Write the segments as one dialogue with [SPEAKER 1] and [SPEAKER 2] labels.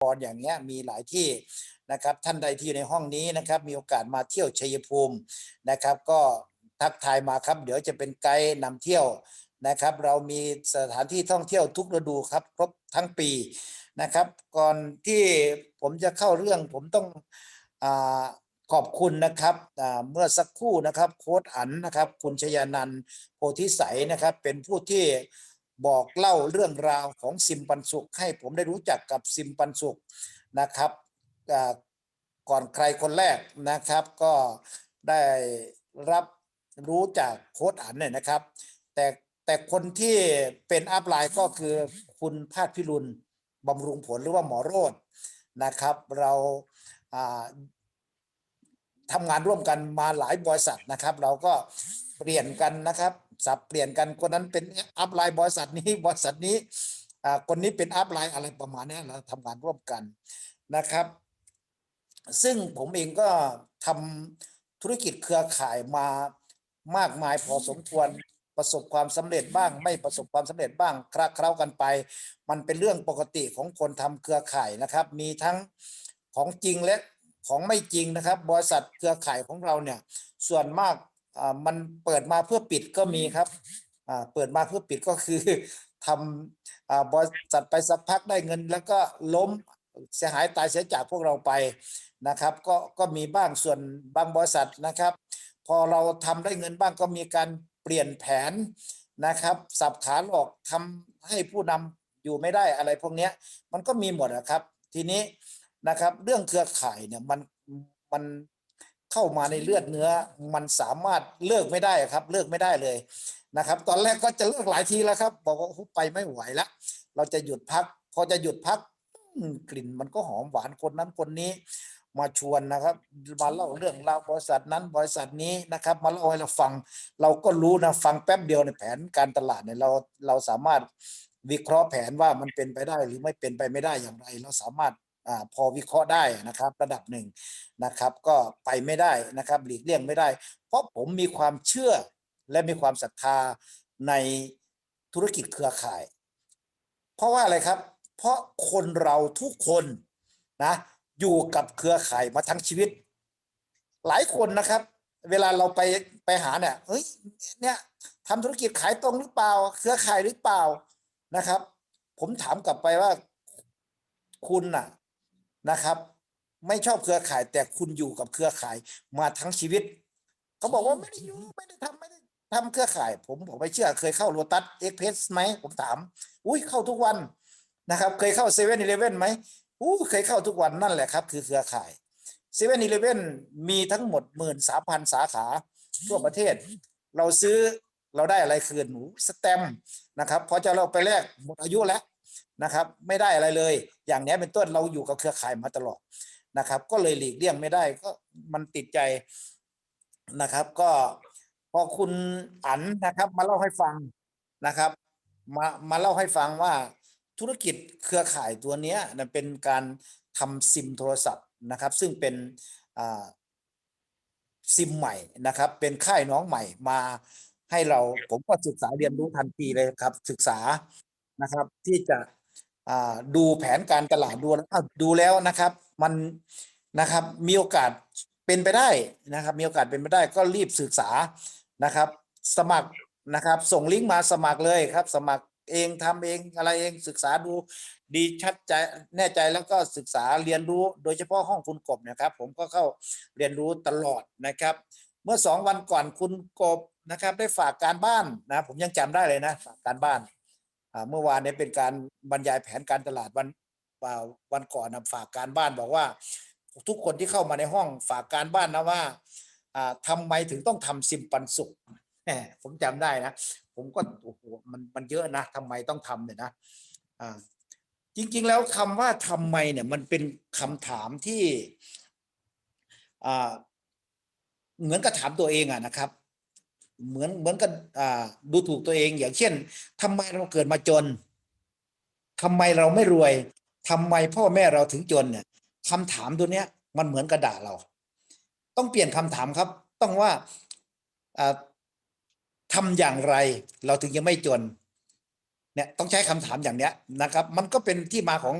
[SPEAKER 1] พรอย่างเงี้ยมีหลายที่นะครับท่านใดที่อยู่ในห้องนี้นะครับมีโอกาสมาเที่ยวชัยภูมินะครับ ก็ทักทายมาครับเดี๋ยวจะเป็นไกด์นำเที่ยวนะครับ เรามีสถานที่ท่องเที่ยวทุกฤดูครับครบทั้งปีนะครับ ก่อนที่ผมจะเข้าเรื่องผมต้องอขอบคุณนะครับเมื่อสักครู่นะครับโค้ดอันนะครับ คุณชยานันโพธิใสยนะครับเป็นผู้ที่ บอกเล่าเรื่องราวของซิมปันสุข ให้ผมได้รู้จักกับซิมปันสุขนะครับก่อนใครคนแรกนะครับ ก็ได้รับรู้จากโค้ดอันเนี่ยนะครับ แต่แต่คนที่เป็นอัพไลน์ก็คือคุณพาดพิรุณบำรุงผลหรือว่าหมอโรดนะครับ เราทำงานร่วมกันมาหลายบริษัทนะครับ เราก็เปลี่ยนกันนะครับ สับเปลี่ยนกันคนนั้นเป็นอัพไลน์บริษัทนี้บริษัทนี้คนนี้เป็นอัพไลน์อะไรประมาณนี้เราทำงานร่วมกันนะครับ ซึ่งผมเองก็ทำธุรกิจเครือข่ายมามากมายพอสมควรประสบความสำเร็จบ้าง ไม่ประสบความสำเร็จบ้างคละเคล้ากันไป มันเป็นเรื่องปกติของคนทำเครือข่ายนะครับ มีทั้งของจริงและของไม่จริงนะครับ บริษัทเครือข่ายของเราเนี่ยส่วนมาก มันเปิดมาเพื่อปิดก็มีครับอ่าเปิดมาเพื่อปิดก็คือทำอ่าบริษัทไปสักพักได้เงิน แล้วก็ล้มเสียหายตายเสียจากพวกเราไปนะครับ ก็ก็มีบ้างส่วนบางบริษัทนะครับ พอเราทำได้เงินบ้างก็มีการเปลี่ยนแผนนะครับสับขาหลอกทำให้ผู้นำอยู่ไม่ได้อะไรพวกเนี้ยมันก็มีหมดนะครับ ทีนี้นะครับ เรื่องเครือข่ายเนี่ยมันมัน เข้ามาในเลือดเนื้อ มันสามารถเลิกไม่ได้ครับ เลิกไม่ได้เลยนะครับ ตอนแรกก็จะเลิกหลายทีแล้วครับ บอกว่าไปไม่ไหวแล้วเราจะหยุดพัก พอจะหยุดพักกลิ่นมันก็หอมหวานคนนั้นคนนี้ มาชวนนะครับมาเล่าเรื่องราวบริษัทนั้นบริษัทนี้นะครับ มาเล่าให้เราฟัง เราก็รู้นะฟังแป๊บเดียวในแผนการตลาดเนี่ยเราเราสามารถวิเคราะห์แผนว่ามันเป็นไปได้หรือไม่เป็นไปไม่ได้อย่างไร เราสามารถ อ่าพอวิเคราะห์ได้นะครับ ระดับหนึ่งนะครับ ก็ไปไม่ได้นะครับ หลีกเลี่ยงไม่ได้ เพราะผมมีความเชื่อและมีความศรัทธาในธุรกิจเครือข่าย เพราะว่าอะไรครับ เพราะคนเราทุกคนนะอยู่กับเครือข่ายมาทั้งชีวิต หลายคนนะครับ เวลาเราไปไปหาเนี่ยเฮ้ยเนี่ยทำธุรกิจขายตรงหรือเปล่า เครือข่ายหรือเปล่านะครับ ผมถามกลับไปว่าคุณน่ะ นะครับ ไม่ชอบเครือข่าย แต่คุณอยู่กับเครือข่ายมาทั้งชีวิตเขาบอกว่าไม่ได้อยู่ไม่ได้ทำไม่ได้ทำเครือข่าย ผมบอกไม่เชื่อ เคยเข้าโ o ตัสเอ็กเพสไหมผมถาม อุ้ยเข้าทุกวันนะครับ เคยเข้าเซเว่นอีเลฟเว่นไหมอู้เคยเข้าทุกวันนั่นแหละครับ คือเครือข่ายเซเว่นอีเลฟเว่นมีทั้งหมดหมื่นสามพันสาขาทั่วประเทศ เราซื้อเราได้อะไรคืนหนูสแตมนะครับพอจะเราไปแลกหมดอายุแล้ว นะครับไม่ได้อะไรเลย อย่างนี้เป็นต้นเราอยู่กับเครือข่ายมาตลอดนะครับ ก็เลยหลีกเลี่ยงไม่ได้ก็มันติดใจนะครับ ก็พอคุณอันนะครับมาเล่าให้ฟังนะครับ มามาเล่าให้ฟังว่าธุรกิจเครือข่ายตัวเนี้ยนะเป็นการทำซิมโทรศัพท์นะครับ ซึ่งเป็นซิมใหม่นะครับ เป็นค่ายน้องใหม่มาให้เราผมก็ศึกษาเรียนรู้ทันทีเลยครับ ศึกษานะครับ ที่จะ ดูแผนการตลาดดูแล้วดูแล้วนะครับ มันนะครับมีโอกาสเป็นไปได้นะครับ มีโอกาสเป็นไปได้ก็รีบศึกษานะครับ สมัครนะครับส่งลิงก์มาสมัครเลยครับ สมัครเองทำเองอะไรเองศึกษาดูดีชัดใจแน่ใจแล้วก็ศึกษาเรียนรู้โดยเฉพาะห้องคุณกบนะครับ ผมก็เข้าเรียนรู้ตลอดนะครับ เมื่อสองวันก่อนคุณกบนะครับ ได้ฝากการบ้านนะ ผมยังจำได้เลยนะ ฝากการบ้าน เมื่อวานเนี้เป็นการบรรยายแผนการตลาดวันวันก่อนนะฝากการบ้านบอกว่า ทุกคนที่เข้ามาในห้องฝากการบ้านนะว่าอ่าทำไมถึงต้องทำซิมปันสุขแหมผมจำได้นะ ผมก็โอ้โหมันมันเยอะนะทำไมต้องทำเนี่ยนะจริงๆแล้วคำว่าทำไมเนี่ยมันเป็นคำถามที่เหมือนกับถามตัวเองอะนะครับ เหมือนเหมือนกับดูถูกตัวเอง อย่างเช่นทำไมเราเกิดมาจนทำไมเราไม่รวยทำไมพ่อแม่เราถึงจนเนี่ยคำถามตัวเนี้ย มันเหมือนกระดาษเรา ต้องเปลี่ยนคำถามครับ ต้องว่าอ่าทำอย่างไร เราถึงยังไม่จนเนี่ยต้องใช้คำถามอย่างเนี้ยนะครับ มันก็เป็นที่มาของ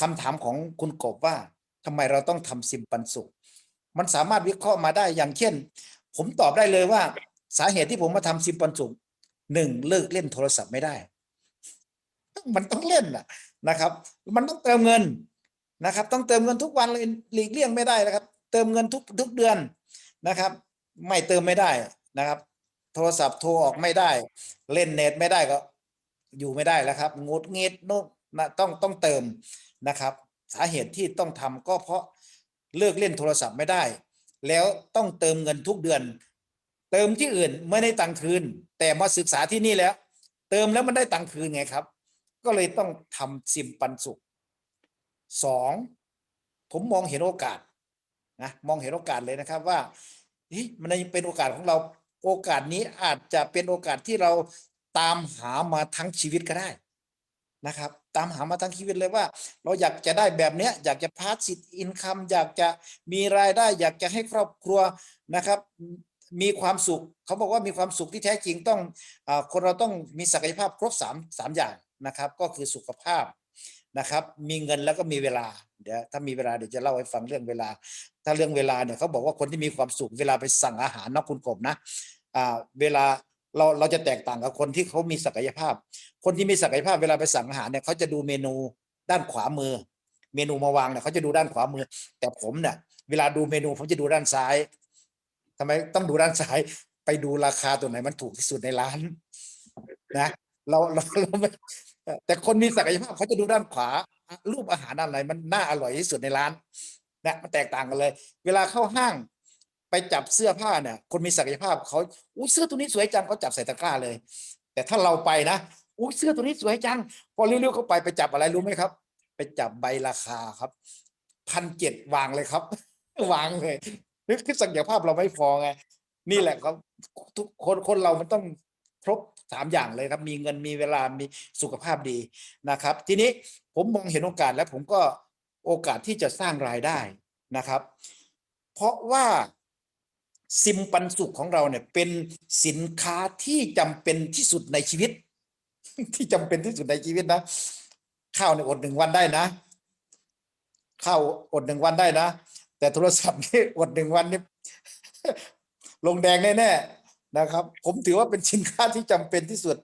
[SPEAKER 1] คำถามของคุณกบว่าทำไมเราต้องทำซิมปันสุข มันสามารถวิเคราะห์มาได้อย่างเช่น ผมตอบได้เลยว่า สาเหตุที่ผมมาทำซิมปันสุขหนึ่งเลิกเล่นโทรศัพท์ไม่ได้ มันต้องเล่นนะนะครับ มันต้องเติมเงินนะครับ ต้องเติมเงินทุกวันเลยหลีกเลี่ยงไม่ได้นะครับ เติมเงินทุกทุกเดือนนะครับ ไม่เติมไม่ได้นะครับ โทรศัพท์โทรออกไม่ได้ เล่นเน็ตไม่ได้ก็ อยู่ไม่ได้แล้วครับงดเงีดนู่นนะต้องต้องเติมนะครับ สาเหตุที่ต้องทำก็เพราะเลิกเล่นโทรศัพท์ไม่ได้ แล้วต้องเติมเงินทุกเดือน เติมที่อื่นไม่ได้ตังคืน แต่มาศึกษาที่นี่แล้ว เติมแล้วมันได้ตังคืนไงครับ ก็เลยต้องทำซิมปันสุขสองผมมองเห็นโอกาสนะมองเห็นโอกาสเลยนะครับว่าเฮ้ยมันเป็นโอกาสของเราโอกาสนี้อาจจะเป็นโอกาสที่เราตามหามาทั้งชีวิตก็ได้นะครับ ตามหามาทั้งชีวิตเลยว่า เราอยากจะได้แบบเนี้ยอยากจะพาสซีฟอินคัมอยากจะมีรายได้ อยากจะให้ครอบครัวนะครับ มีความสุข เขาบอกว่ามีความสุขที่แท้จริงต้องอคนเราต้องมีศักยภาพครบสามสามอย่างนะครับ ก็คือสุขภาพนะครับ มีเงินแล้วก็มีเวลา เดี๋ยวถ้ามีเวลาเดี๋ยวจะเล่าให้ฟังเรื่องเวลา ถ้าเรื่องเวลาเนี่ยเขาบอกว่าคนที่มีความสุขเวลาไปสั่งอาหารนะคุณกบนะอ่าเวลาเราเราจะแตกต่างกับคนที่เขามีศักยภาพ คนที่มีศักยภาพเวลาไปสั่งอาหารเนี่ยเขาจะดูเมนูด้านขวามือ เมนูมาวางเนี่ยเขาจะดูด้านขวามือ แต่ผมเนี่ยเวลาดูเมนูผมจะดูด้านซ้าย ทำไมต้องดูด้านซ้ายไปดูราคาตัวไหนมันถูกที่สุดในร้าน นะเราเราเราไม่แต่คนมีศักยภาพเขาจะดูด้านขวา รูปอาหารอะไรมันน่าอร่อยที่สุดในร้านนะมันแตกต่างกันเลย เวลาเข้าห้างไปจับเสื้อผ้าเนี่ย คนมีศักยภาพเขาอุ้ยเสื้อตัวนี้สวยจังเขาจับใส่ตะกร้าเลย แต่ถ้าเราไปนะอุ้ยเสื้อตัวนี้สวยจัง พอเร็วๆเข้าไปไปจับอะไรรู้ไหมครับ ไปจับใบราคาครับพันเจ็ดวางเลยครับ วางเลย นึกคือศักยภาพเราไม่พอไงนี่แหละครับทุกคนคนเรามันต้องครบสามอย่างเลยครับ มีเงินมีเวลามีสุขภาพดีนะครับ ทีนี้ผมมองเห็นโอกาสแล้วผมก็โอกาสที่จะสร้างรายได้นะครับ เพราะว่าซิมปันสุขของเราเนี่ยเป็นสินค้าที่จำเป็นที่สุดในชีวิต ที่จำเป็นที่สุดในชีวิตนะข้าวในยอดหนึ่งวันได้นะข้าวอดหนึ่งวันได้นะ แต่โทรศัพท์นี่อดหนึ่งวันนี่ลงแดงแน่ๆนะครับ ผมถือว่าเป็นสินค้าที่จำเป็นที่สุด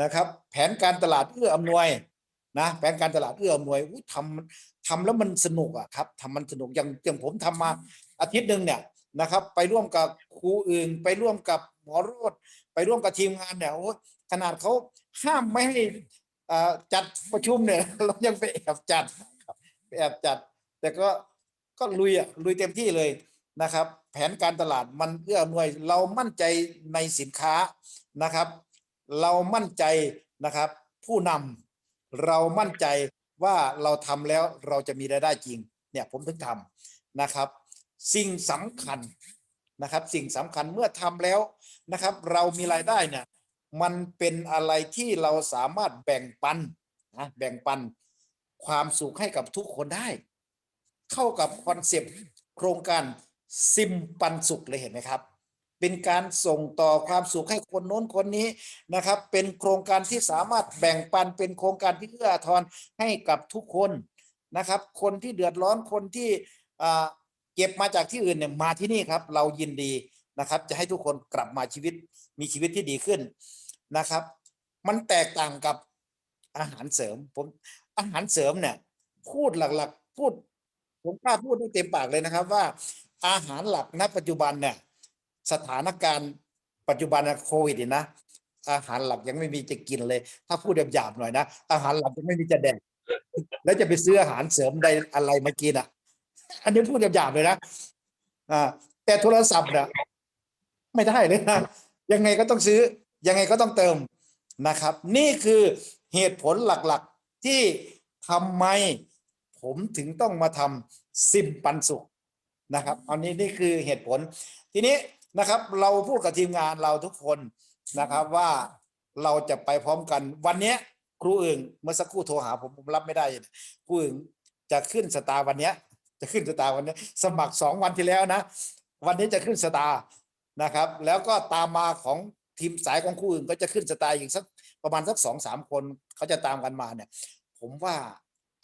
[SPEAKER 1] นะครับ แผนการตลาดเอื้ออำนวยนะแผนการตลาดเอื้ออำนวยทำทำแล้วมันสนุกอะครับทำมันสนุกอย่างอย่างผมทำมาอาทิตย์หนึ่งเนี่ยนะครับ ไปร่วมกับครูอื่น ไปร่วมกับหมอโรดไปร่วมกับทีมงานเนี่ยโอ้ขนาดเขาห้ามไม่ให้อ่าจัดประชุมเนี่ยเรายังไปแอบจัดไปแอบจัด แต่ก็ ก็ลุยอะลุยเต็มที่เลยนะครับ แผนการตลาดมันเอื้ออำนวยเรามั่นใจในสินค้านะครับ เรามั่นใจนะครับ ผู้นำเรามั่นใจว่าเราทำแล้วเราจะมีรายได้จริงเนี่ยผมถึงทำนะครับ สิ่งสำคัญนะครับ สิ่งสำคัญเมื่อทำแล้วนะครับ เรามีรายได้เนี่ยมันเป็นอะไรที่เราสามารถแบ่งปันนะแบ่งปันความสุขให้กับทุกคนได้ เข้ากับคอนเซปต์โครงการซิมปันสุขเลยเห็นไหมครับ เป็นการส่งต่อความสุขให้คนโน้นคนนี้นะครับ เป็นโครงการที่สามารถแบ่งปันเป็นโครงการที่เอื้ออาทรให้กับทุกคนนะครับ คนที่เดือดร้อนคนที่เก็บมาจากที่อื่นเนี่ยมาที่นี่ครับ เรายินดีนะครับ จะให้ทุกคนกลับมาชีวิตมีชีวิตที่ดีขึ้นนะครับ มันแตกต่างกับอาหารเสริมผมอาหารเสริมเนี่ยพูดหลักๆ พูด ผมกล้าพูดได้เต็มปากเลยนะครับ ว่าอาหารหลักณปัจจุบันเนี่ยสถานการณ์ปัจจุบันนโควิดนะอาหารหลักยังไม่มีจะกินเลย ถ้าพูดหยาบๆหน่อยนะอาหารหลักยังไม่มีจะแดกแล้วจะไปซื้ออาหารเสริมใดอะไรมากินอะ อันนี้พูดหยาบๆเลยนะอ่าแต่โทรศัพท์เนี่ยไม่ได้เลยนะยังไงก็ต้องซื้อ ยังไงก็ต้องเติมนะครับ นี่คือเหตุผลหลักๆที่ทำไม ผมถึงต้องมาทำซิมปันสุขนะครับ อันนี้นี่คือเหตุผล ทีนี้นะครับ เราพูดกับทีมงานเราทุกคนนะครับว่าเราจะไปพร้อมกันวันนี้ครูอื่นเมื่อสักครู่โทรหาผมผมรับไม่ได้ครูอื่นจะขึ้นสตาร์วันนี้จะขึ้นสตาร์วันนี้ สมัครสองวันที่แล้วนะ วันนี้จะขึ้นสตาร์นะครับ แล้วก็ตามมาของทีมสายของครูอื่นก็จะขึ้นสไตล์อีกสักประมาณสักสองสามคนเขาจะตามกันมาเนี่ย ผมว่า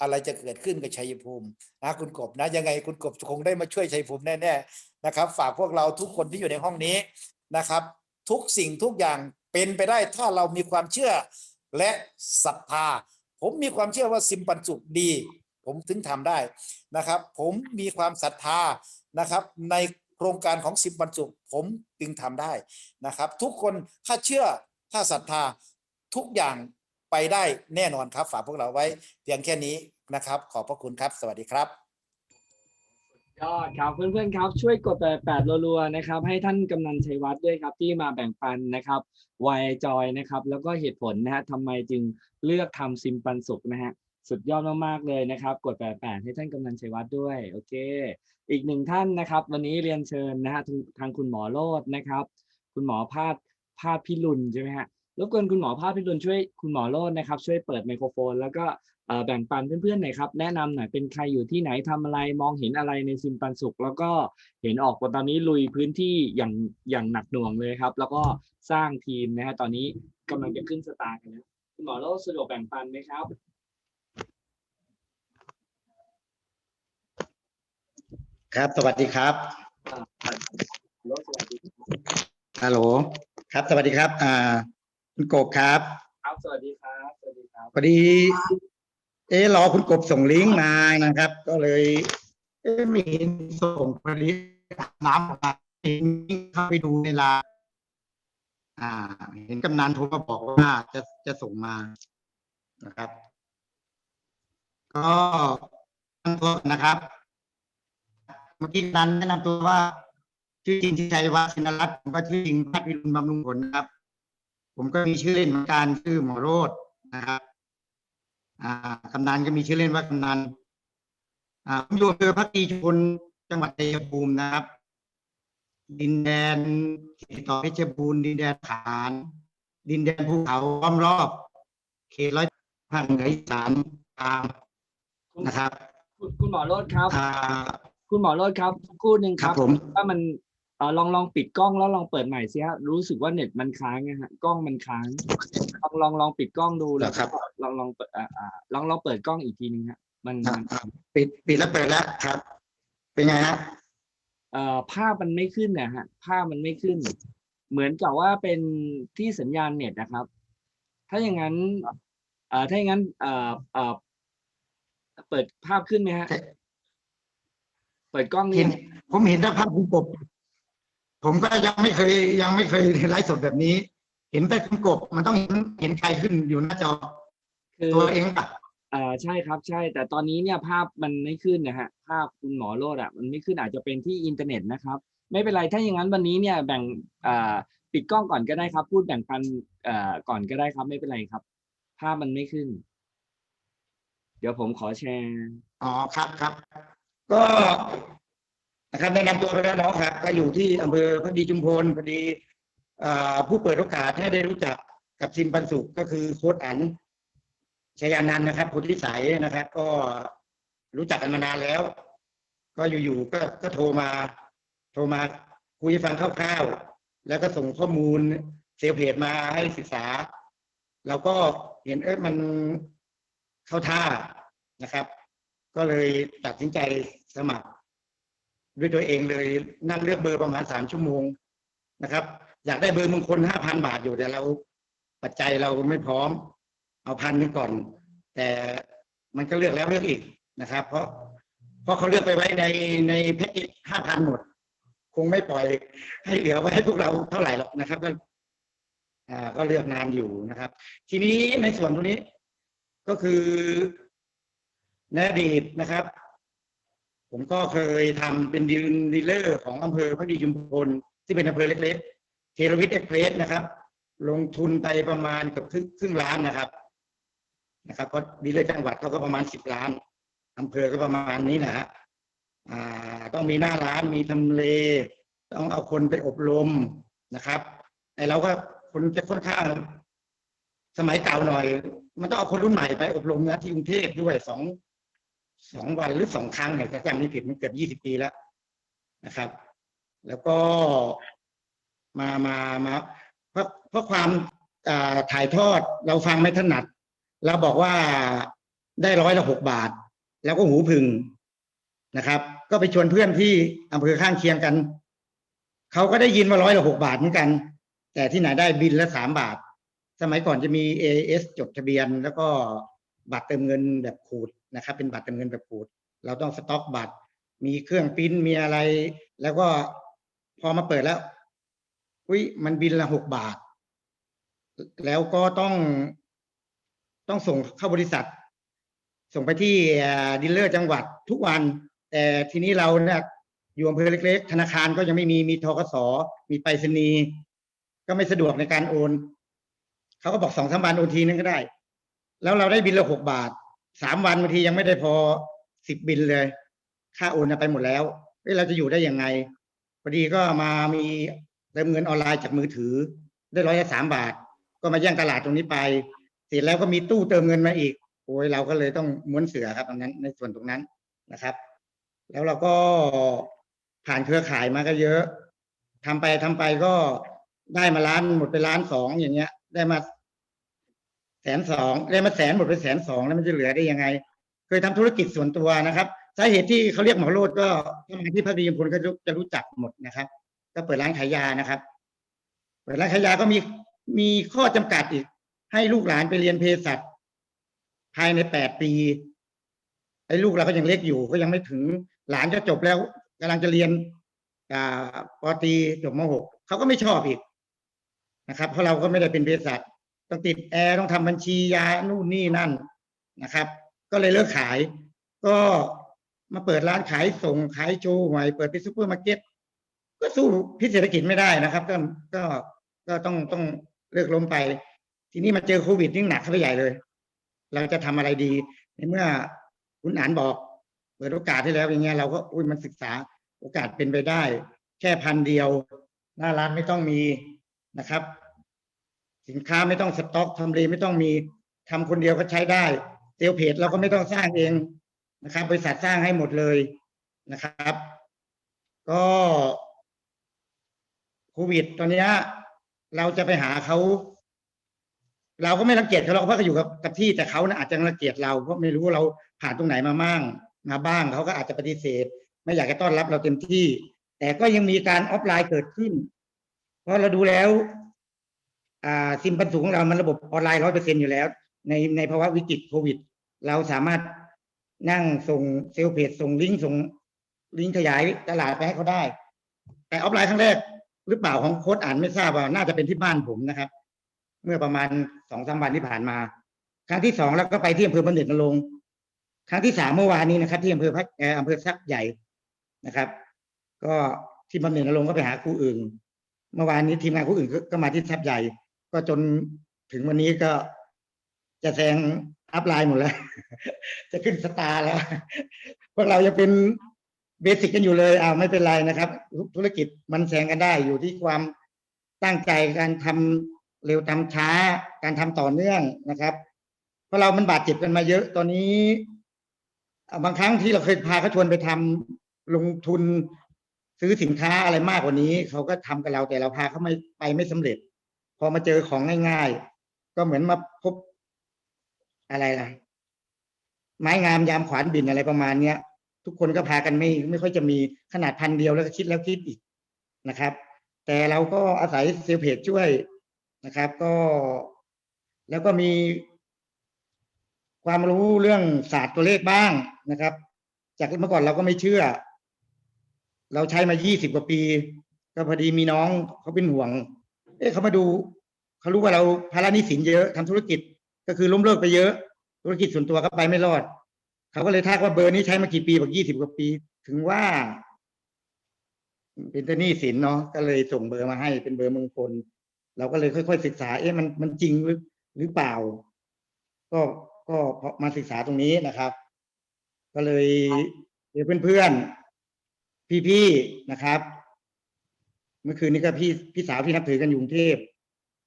[SPEAKER 1] อะไรจะเกิดขึ้นกับชัยภูมินะคุณกบนะยังไงคุณกบคงได้มาช่วยชัยภูมิแน่ๆนะครับ ฝากพวกเราทุกคนที่อยู่ในห้องนี้นะครับ ทุกสิ่งทุกอย่างเป็นไปได้ถ้าเรามีความเชื่อและศรัทธา ผมมีความเชื่อว่าซิมปันสุขดี ผมถึงทำได้นะครับ ผมมีความศรัทธานะครับ ในโครงการของซิมปันสุขผมจึงทำได้นะครับ ทุกคนถ้าเชื่อถ้าศรัทธาทุกอย่าง ไปได้แน่นอนครับ ฝากพวกเราไว้เพียงแค่นี้นะครับ ขอบพระคุณครับ สวัสดีครับ
[SPEAKER 2] ยอดครับเพื่อนๆครับช่วยกดแปดแปดรัวๆนะครับให้ท่านกำนันชัยวัฒน์ด้วยครับที่มาแบ่งปันนะครับวายจอยนะครับ แล้วก็เหตุผลนะฮะทำไมจึงเลือกทำซิมปันสุขนะฮะสุดยอดมากๆเลยนะครับ กดแปดแปดให้ท่านกำนันชัยวัฒน์ด้วยโอเค อีกหนึ่งท่านนะครับ วันนี้เรียนเชิญนะฮะทางทางคุณหมอโลดนะครับ คุณหมอพาดพาดพิรุณใช่ไหมฮะ รบกวนคุณหมอพาดพิรุณช่วยคุณหมอโลดนะครับ ช่วยเปิดไมโครโฟน แล้วก็เอ่อแบ่งปันเพื่อนๆหน่อยครับ แนะนำหน่อยเป็นใครอยู่ที่ไหนทำอะไรมองเห็นอะไรในซิมปันสุข แล้วก็เห็นออกว่าตอนนี้ลุยพื้นที่อย่างอย่างหนักหน่วงเลยครับ แล้วก็สร้างทีมนะฮะตอนนี้กำลังจะขึ้นสตาร์กันนะคุณหมอโลดสะดวกแบ่งปันไหมครับ
[SPEAKER 3] ครับ สวัสดีครับ
[SPEAKER 2] อ่าโลดสวัสดีครับ
[SPEAKER 3] ฮัลโหล ครับ สวัสดีครับ อ่า คุณกบครับ
[SPEAKER 2] ครับ สวัสดีครับสวัสดีครับ
[SPEAKER 3] พอดีเอ๊ะรอคุณกบส่งลิงก์มานะครับ ก็เลย เอ๊ะไม่เห็นส่งพอดีน้ำออกมาเห็นเข้าไปดูในไลน์อ่า เห็นกำนันโทรมาบอกว่าจะจะส่งมานะครับ ก็ตั้งตัวนะครับ เมื่อกี้กำนันแนะนำตัวว่าชื่อจริงชื่อชัยวัฒน์สินรัตน์ผมก็ชื่อจริงแพทย์วิรุณบำรุงผลนะครับ ผมก็มีชื่อเล่นเหมือนกันชื่อหมอโรดนะครับอ่ากำนันก็มีชื่อเล่นว่ากำนันอ่าผมอยู่อำเภอพักดีชุมพลจังหวัดชัยภูมินะครับ ดินแดนติดต่อเพชรบูรณ์ดินแดนขาน ดินแดนภูเขาล้อมรอบ เขตร้อยภาคเหนืออีสานตามนะครับ
[SPEAKER 2] คุณคุณหมอโลดครับ
[SPEAKER 3] อ่า
[SPEAKER 2] คุณหมอโรดครับสักครู่หนึ่ง
[SPEAKER 3] ค
[SPEAKER 2] ค
[SPEAKER 3] รั
[SPEAKER 2] รั
[SPEAKER 3] บบผม
[SPEAKER 2] ว่ามัน เออลองลองปิดกล้องแล้วลองเปิดใหม่สิฮะรู้สึกว่าเน็ตมันค้างนะฮะกล้องมันค้างลองลองลองปิดกล้องดูแล้วก็ลองลองเปิดอ่าอ่าลองลองเปิดกล้องอีกทีนึงฮะ มัน
[SPEAKER 3] อ่า
[SPEAKER 2] มัน
[SPEAKER 3] อ่าปิดปิดแล้วเปิดแล้วครับ เป็นไงฮะ
[SPEAKER 2] เอ่อภาพมันไม่ขึ้นนะฮะภาพมันไม่ขึ้น เหมือนกับว่าเป็นที่สัญญาณเน็ตนะครับ ถ้าอย่างนั้นเอ่อถ้าอย่างนั้นเอ่อเอ่อเปิดภาพขึ้นไหมฮะ เปิดกล้อง
[SPEAKER 3] เห็
[SPEAKER 2] นี่
[SPEAKER 3] นผมเห็นแต่ภาพคุณกบ ผมก็ยังไม่เคยยังไม่เคยไลฟ์สดแบบนี้ เห็นแต่คุณกบมันต้องเห็นเห็นใครขึ้นอยู่หน้าจอ
[SPEAKER 2] คือ
[SPEAKER 3] ตัวเองปะ
[SPEAKER 2] อ่าใช่ครับใช่ แต่ตอนนี้เนี่ยภาพมันไม่ขึ้นนะฮะภาพคุณหมอโรดอะมันไม่ขึ้นอาจจะเป็นที่อินเทอร์เน็ตนะครับ ไม่เป็นไรถ้าอย่างนั้นวันนี้เนี่ยแบ่งอ่าปิดกล้องก่อนก็ได้ครับ พูดแบ่งปันอ่าก่อนก็ได้ครับ ไม่เป็นไรครับ ภาพมันไม่ขึ้น เดี๋ยวผมขอแชร์
[SPEAKER 3] อ๋อครับครับ ก็ นะครับแนะนำตัวไปแล้วเนาะครับก็อยู่ที่อำเภอพอดีจุมพลพอดีผู้เปิดโอกาสให้ได้รู้จักกับซิมปันสุขก็คือโค้ดอันชยานันนะครับคนที่สายนะครับ ก็รู้จักกันมานานแล้ว ก็อยู่ๆก็ก็โทรมา โทรมาคุยฟังคร่าวๆแล้วก็ส่งข้อมูลเซลเพจมาให้ศึกษาเราก็เห็นเออมันเข้าท่านะครับ ก็เลยตัดสินใจสมัคร ด้วยตัวเองเลยนั่งเลือกเบอร์ประมาณสามชั่วโมงนะครับ อยากได้เบอร์มงคลห้าพันบาทอยู่แต่เราปัจจัยเราไม่พร้อม เอาพันนึงก่อน แต่มันก็เลือกแล้วเลือกอีกนะครับ เพราะเพราะเขาเลือกไปไว้ในในแพ็กเกจห้าพันหมด คงไม่ปล่อยให้เหลือไว้ให้พวกเราเท่าไหร่หรอกนะครับก็อ่าก็เลือกนานอยู่นะครับ ทีนี้ในส่วนตรงนี้ก็คือในอดีตนะครับ ผมก็เคยทำเป็นดีลดีลเลอร์ของอำเภอพระดีจุมพลที่เป็นอำเภอเล็กๆเทรวิทเอ็กเพรสนะครับ ลงทุนไปประมาณเกับครึ่งครึ่งล้านนะครับนะครับก็ดีลเลอร์จังหวัดเขาก็ประมาณสิบล้านอำเภอก็ประมาณนี้นะฮะอ่าต้องมีหน้าร้านมีทำเล ต้องเอาคนไปอบรมนะครับไอเราก็คนจะค่อนข้างสมัยเก่าหน่อย มันต้องเอาคนรุ่นใหม่ไปอบรมนะที่กรุงเทพด้วยสอง สองวันหรือสองครั้งเนี่ยถ้าจำไม่ผิดมันเกือบยี่สิบปีแล้วนะครับ แล้วก็มามามาเพราะเพราะความถ่ายทอดเราฟังไม่ถนัดเราบอกว่าได้ร้อยละหกบาท แล้วก็หูผึ่งนะครับ ก็ไปชวนเพื่อนที่อำเภอข้างเคียงกันเขาก็ได้ยินว่าร้อยละหกบาทเหมือนกัน แต่ที่ไหนได้บินละสามบาท สมัยก่อนจะมี AS จดทะเบียน แล้วก็บัตรเติมเงินแบบขูด นะครับ เป็นบัตรเติมเงินแบบขูด เราต้องสต็อกบัตร มีเครื่องปิ้นมีอะไร แล้วก็พอมาเปิดแล้ว อุ้ยมันบินละหกบาท แล้วก็ต้องต้องส่งเข้าบริษัท ส่งไปที่ดีลเลอร์จังหวัดทุกวัน แต่ทีนี้เราเนี่ยอยู่อำเภอเล็ก ๆ ธนาคารก็ยังไม่มีมีทกสมีไปรษณีย์ก็ไม่สะดวกในการโอนเขาก็บอกสองสามวันโอนทีนึงก็ได้ แล้วเราได้บินละหกบาท สามวันบางทียังไม่ได้พอสิบบินเลย ค่าโอนน่ะไปหมดแล้วเเราจะอยู่ได้ยังไงพอดีก็มามีเติมเงินออนไลน์จากมือถือ ได้ร้อยละสามบาท ก็มาแย่งตลาดตรงนี้ไป เสร็จแล้วก็มีตู้เติมเงินมาอีกโอ้ยเราก็เลยต้องม้วนเสือครับตรงนั้นในส่วนตรงนั้นนะครับ แล้วเราก็ผ่านเครือข่ายมาก็เยอะทำไปทำไปก็ได้มาล้านหมดไปล้านสองอย่างเงี้ย ได้มา แสนสองได้มาแสนหมดไปแสนสองแล้วมันจะเหลือได้ยังไง เคยทำธุรกิจส่วนตัวนะครับสาเหตุที่เขาเรียกหมอโรดก็ถ้ามที่พักดีพลก็จะรู้จักหมดนะครับ ก็เปิดร้านขายยานะครับ เปิดร้านขายยาก็มีมีข้อจำกัดอีก ให้ลูกหลานไปเรียนเภสัชภายในแปดปีไอ้ลูกเราก็ยังเล็กอยู่ก็ยังไม่ถึงหลานจะจบแล้วกำลังจะเรียนอ่าปอตีจบมหกเขาก็ไม่ชอบอีกนะครับ เพราะเราก็ไม่ได้เป็นเภสัช ต้องติดแอร์ต้องทำบัญชียานู่นนี่นั่นนะครับ ก็เลยเลิกขาย ก็มาเปิดร้านขายส่งขายโชว์หวยเปิดเป็นซูเปอร์มาร์เก็ตก็สู้พิเศรษฐกิจไม่ได้นะครับ ก็ก็ก็ต้องต้องเลิกล้มไป ทีนี้มาเจอโควิดยิ่หนักเข้าไปใหญ่เลย เราจะทำอะไรดีในเมื่อคุณอ่านบอก เปิดโอกาสให้แล้วอย่างเงี้ยเราก็อุ้ยมันศึกษาโอกาสเป็นไปได้ แค่พันเดียว หน้าร้านไม่ต้องมีนะครับ สินค้าไม่ต้องสต็อกทำเลไม่ต้องมีทำคนเดียวก็ใช้ได้เซลเพจเราก็ไม่ต้องสร้างเองนะครับ บริษัทสร้างให้หมดเลยนะครับ ก็โควิดตอนนี้เราจะไปหาเขาเราก็ไม่รังเกียจเขาเราเพราะเขาอยู่กับกับที่แต่เขานะอาจจะรังเกียจเราเพราะไม่รู้ว่าเราผ่านตรงไหนมาบ้างมาบ้างเขาก็อาจจะปฏิเสธ ไม่อยากจะต้อนรับเราเต็มที่ แต่ก็ยังมีการออฟไลน์เกิดขึ้น เพราะเราดูแล้ว ซิมปันสูงของเรามันระบบออนไลน์ร้อยเปอร์เซ็นอยู่แล้ว ในในภาวะวิกฤตโควิด เราสามารถนั่งส่งเซลล์เพจส่งลิงก์ส่งลิงก์ขยายตลาดไปให้เขาได้ แต่ออฟไลน์ครั้งแรกหรือเปล่าของโค้ดอ่านไม่ทราบว่าน่าจะเป็นที่บ้านผมนะครับ เมื่อประมาณสองสามวันที่ผ่านมา ครั้งที่สองแล้วก็ไปที่อำเภอบำเหน็จนรงครั้งที่สามเมื่อวานนี้นะครับ ที่อำเภอพักอำเภอซักใหญ่นะครับ ก็ที่บำเหน็จนรงก็ไปหาครูอื่น เมื่อวานนี้ทีมงานครูอื่นก็ก็มาที่ทับใหญ่ ก็จนถึงวันนี้ก็จะแซงอัพไลน์หมดแล้ว จะขึ้นสตาร์แล้ว พวกเรายังเป็นเบสิกกันอยู่เลยอ้าวไม่เป็นไรนะครับ ธุรกิจมันแซงกันได้อยู่ที่ความตั้งใจการทำเร็วทำช้า การทำต่อเนื่องนะครับ เพราะเรามันบาดเจ็บกันมาเยอะตอนนี้ บางครั้งที่เราเคยพาเขาชวนไปทำลงทุนซื้อสินค้าอะไรมากกว่านี้ เขาก็ทำกับเราแต่เราพาเขาไม่ไปไม่สำเร็จ พอมาเจอของง่ายๆ ก็เหมือนมาพบอะไรล่ะ ไม้งามยามขวานบินอะไรประมาณเนี้ย ทุกคนก็พากันไม่ ไม่ค่อยจะมีขนาดพันเดียวแล้วก็คิดแล้วคิดอีกนะครับ แต่เราก็อาศัยเซลเพจช่วยนะครับ ก็แล้วก็มีความรู้เรื่องศาสตร์ตัวเลขบ้างนะครับ จากเมื่อก่อนเราก็ไม่เชื่อ เราใช้มา 20 กว่าปี ก็พอดีมีน้องเขาเป็นห่วง เอ๊ะเขามาดูเขารู้ว่าเราภาระหนี้สินเยอะทำธุรกิจก็คือล้มเลิกไปเยอะ ธุรกิจส่วนตัวก็ไปไม่รอด เขาก็เลยทักว่าเบอร์นี้ใช้มากี่ปีบอก20กว่าปี ถึงว่า เป็นแต่หนี้สินเนาะก็เลยส่งเบอร์มาให้เป็นเบอร์มงคลเราก็เลยค่อย ๆ ศึกษา เอ๊ะมันมันจริงหรือหรือเปล่า ก็ก็พอมาศึกษาตรงนี้นะครับ ก็เลยเดี๋ยวเพื่อนๆพี่ๆนะครับ เมื่อคืนนี้ก็พี่พี่สาวที่นับถือกันอยู่กรุงเทพ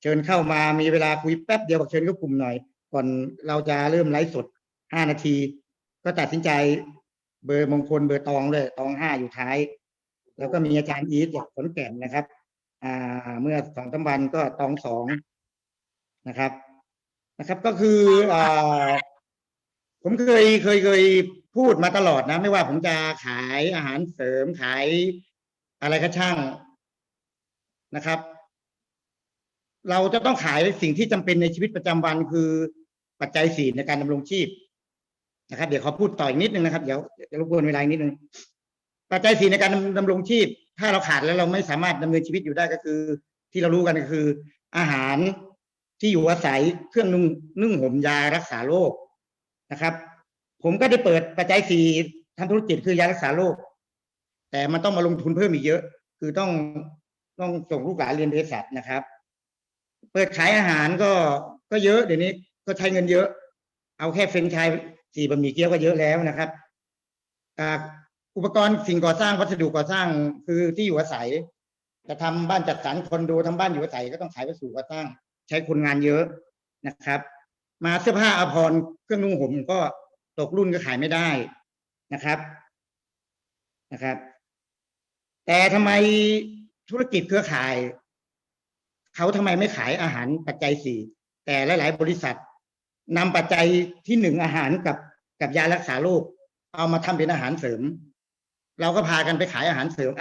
[SPEAKER 3] เชิญเข้ามามีเวลาคุยแป๊บเดียวบอกเชิญเข้ากลุ่มหน่อย ก่อนเราจะเริ่มไลฟ์สดห้านาที ก็ตัดสินใจเบอร์มงคลเบอร์ตองเลยตองห้าอยู่ท้าย แล้วก็มีอาจารย์อีทจากขอนแก่นนะครับ อ่า เมื่อสองสามวันก็ตองสองนะครับนะครับ ก็คืออ่าผมเคยเคยเคยพูดมาตลอดนะ ไม่ว่าผมจะขายอาหารเสริมขายอะไรก็ช่าง นะครับ เราจะต้องขายสิ่งที่จำเป็นในชีวิตประจำวันคือปัจจัยสี่ในการดำรงชีพนะครับ เดี๋ยวเขาพูดต่ออีกนิดนึงนะครับ เดี๋ยวจะรบกวนเวลานิดนึงปัจจัยสี่ในการดำรงชีพ ถ้าเราขาดแล้วเราไม่สามารถดำเนินชีวิตอยู่ได้ก็คือ ที่เรารู้กันก็คือ อาหารที่อยู่อาศัยเครื่องนุ่งนึ่งห่มยารักษาโรคนะครับ ผมก็ได้เปิดปัจจัยสี่ทำธุรกิจคือยารักษาโรคแต่มันต้องมาลงทุนเพิ่มอีกเยอะ คือต้อง ต้องส่งลูกหลานเรียนเภสัชนะครับ เปิดขายอาหารก็ก็เยอะเดี๋ยวนี้ก็ใช้เงินเยอะ เอาแค่เฟรนไชส์สี่บะหมี่เกี๊ยวก็เยอะแล้วนะครับอุปกรณ์สิ่งก่อสร้างวัสดุก่อสร้างคือที่อยู่อาศัย จะทำบ้านจัดสรรคอนโดทำบ้านอยู่อาศัยก็ต้องขายวัสดุก่อสร้าง ใช้คนงานเยอะนะครับ มาเสื้อผ้าอาภรณ์เครื่องนุ่งห่มก็ตกรุ่นก็ขายไม่ได้นะครับนะครับ แต่ทำไม ธุรกิจเครือข่าย เขาทำไมไม่ขายอาหารปัจจัยสี่แต่หลาย ๆ บริษัทนำปัจจัยที่หนึ่งอาหารกับกับยารักษาโรคเอามาทำเป็นอาหารเสริม เราก็พากันไปขายอาหารเสริม